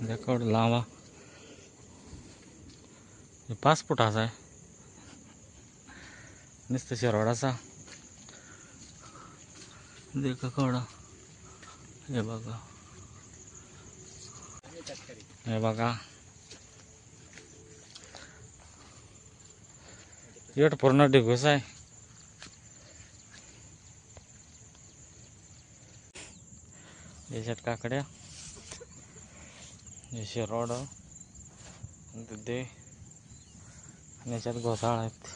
देखो लावा. हे पाच फुटाचा आहे. नुसतं शेरवाडाचा देख केवढा हे बघा. हे बघा. एट पूर्ण ढिगूस आहे. याच्यात काकड्या. हे शिरोड दुधे आणि याच्यात घोसाळ आहेत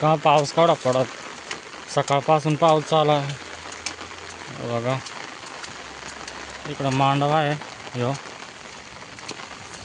का पाऊस काढा पडत सकाळपासून पाऊस चालू मांडवा आहे ह्यो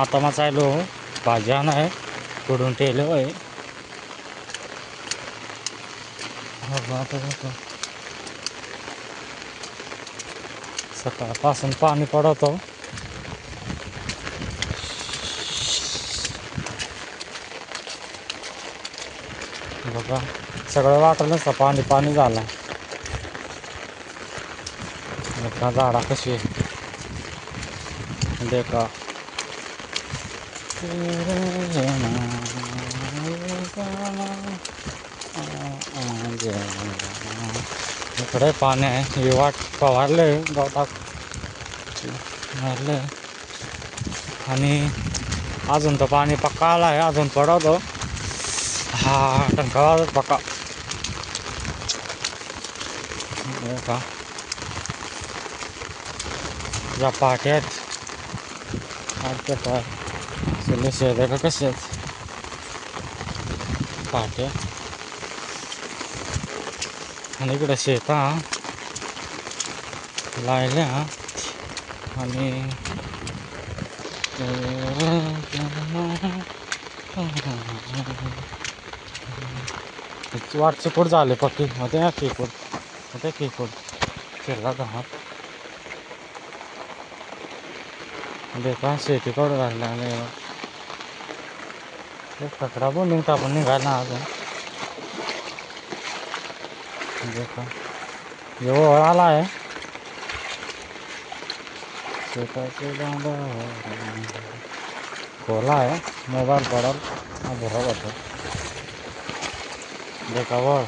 आता मग चाललो भाज्या नाही कुठून ठेवलं आहे आता सकाळपासून पाणी पडवतो. बघा सगळं वाटलं नसतं. पाणी पाणी झालं. देखा झाडा कशी आहे देखा. इकडे पाणी आहे ही वाट फवारले गवतात मारले आणि अजून तर पाणी पक्का आला आहे अजून पडवतो हा वाजत पक्का का या पाट्या आहेत पाट्या सगळे शेत का कसे आहेत पाट्या आणि इकडे शेता लायल्या आणि वाट चिकूड झाले पक्की मध्ये या केकूडमध्ये केकूड फिरला गावात देता शेती कडं राहिल्या आणि एक कचरा पण निघता पण निघायला अजून देखा। जेव्हा आला आहे शेताचे दांडा खोला आहे मोबाईल पडल हा बरोबर होतो देखा वर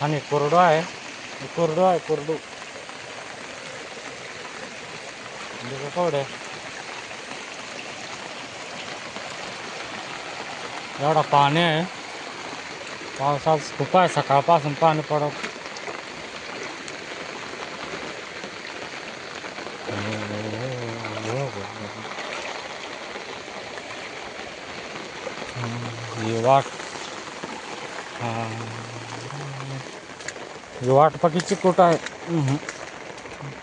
आणि कोरडो आहे कोरडो आहे कोरडू। देखा केवढे एवढा पाणी आहे पावसाच खूप आहे सकाळपासून पाणी पडत ही। वाट पकीची कुठं आहे.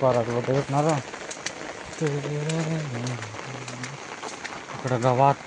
परत इकडं गावात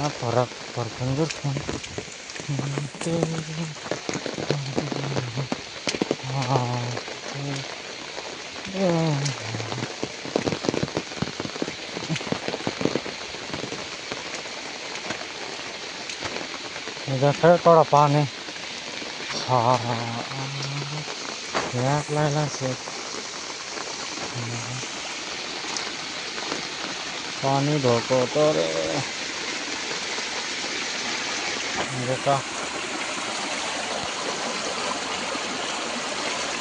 ना फरक ते हा इधर थोड़ा पानी। हाँ। लागला असेल पाणी धोकवतो रे। का।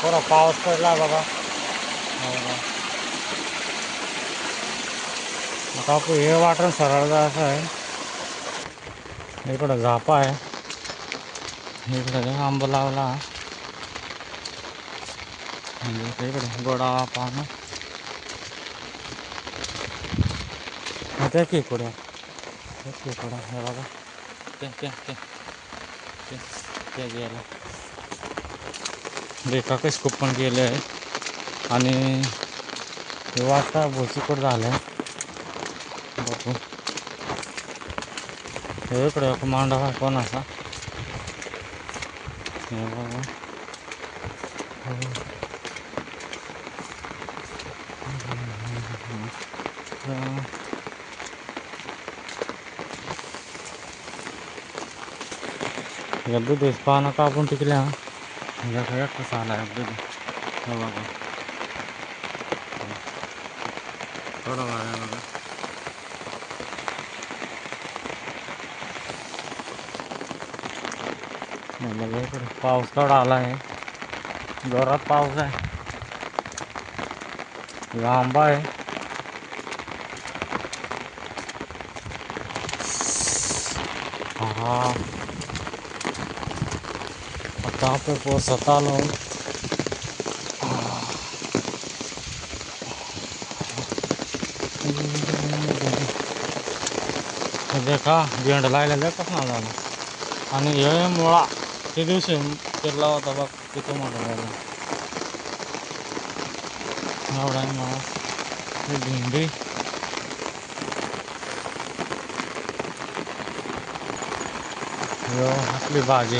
थोडा पाऊस पडला हा? बघा. आता आपण हे। वाटण आहे इकडं झापा आंब लावला इकडे गोडा पानं त्या की कुड्या। त्या की हे बघा त्या त्या त्या त्या वाजता भोसीकड झालं बघा हा. या दूध पानं कापून टिकल्या म्हणजे एकटाच आला आहे हे बघा थोडं बघा हे पाऊस थोडा आला आहे जोरात पाऊस आहे हे। आंबा आहे हा। आता पे पोसत आलो हे देखा गेंड लायला कसं ना झाला आणि हे मुळा, ते दिवशी पेरला होता बघ, तिथं मोठा झाला. एवढा भेंडी. भाजी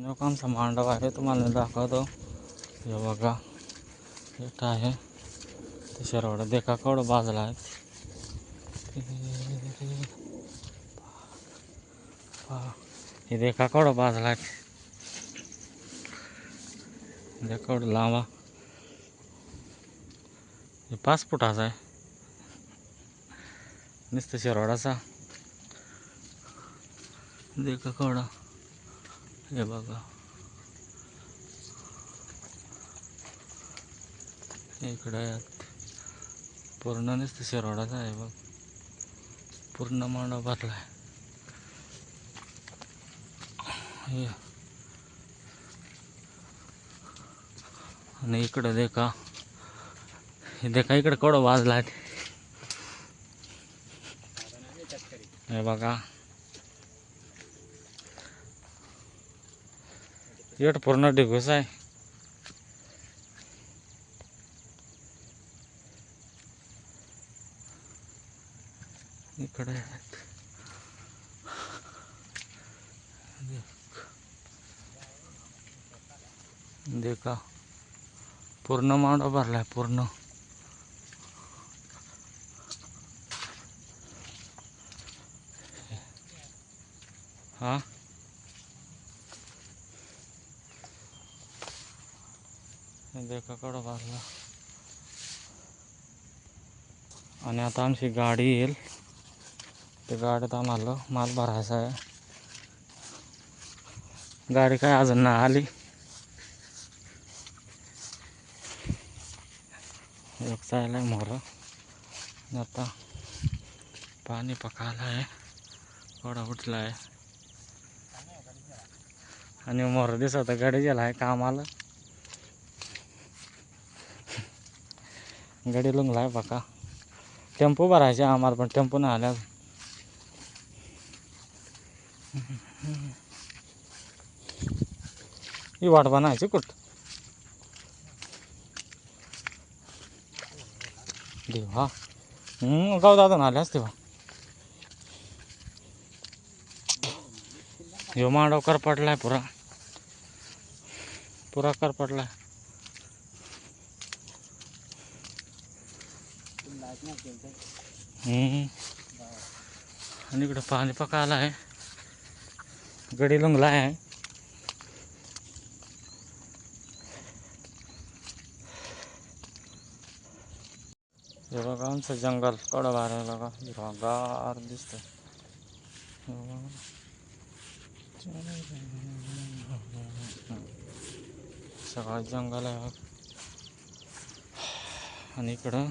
लोकांचा मांडव आहे तुम्हाला दाखवतो हे बघा इथं आहे ते शिरवडा देखा केवढं बाजूला आहे. हे देखा केवढं बाजूला आहे देखा केवढं लांबा हे पाच फुटाचा आहे नुसतं शिरवडाचा देखा केवढा हे बघा. इकडे पूर्ण नसतं शिरवडाचा आहे बघ. पूर्ण मांडा भरला आहे हे. आणि इकडं देखा. हे देखा इकडं कडं वाजला आहे हे बघा. पूर्ण ढिगूस आहे. इकडे देखा. पूर्ण मांडा भरलाय पूर्ण. हा? हे देखा कडं भरला आणि आता आमची गाडी येईल. ते गाडीत आम्हाला माल भरायचा आहे. गाडी काय अजून नाही आली. एक चायला आहे मोर आता पाणी पकायला आहे. थोडा उठला आहे. आणि मोर दिसत गाडी गेला आहे कामाला. गाडी लुंगलाय बाका टेम्पो भरायचे आम्हाला पण टेम्पो नाही आल्या ही वाट बनायची कुठ? देवा. गाव दादा ना आल्याच तेव्हा. ह्यो मांडव करपटलाय पुरा. पुरा करपटलाय. आणि इकडं पाणी पकायला आहे. गडी लुंगला आहे. हे आमचं जंगल कडं बाहेर बघा. हिरवागार जंगल आहे. आणि इकडं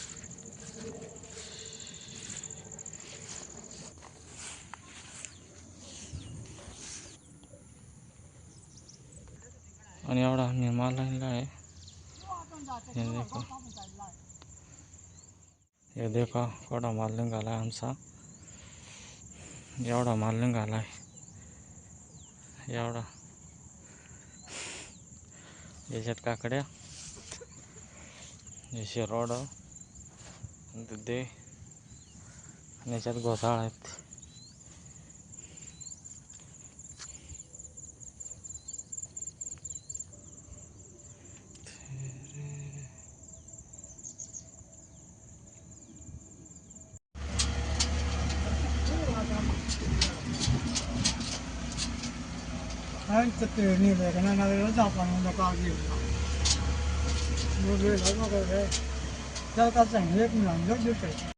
आणि एवढा हिमालयला आहे हे देखो। हे देखो केवढा माल निघाला आमचा एवढा माल निघाला एवढा याच्यात काकड्या हे। शिरोड दुधे आणि 哎，这对你那个那那个咋办？那搞的，我这那个个，这个整的，两个就对。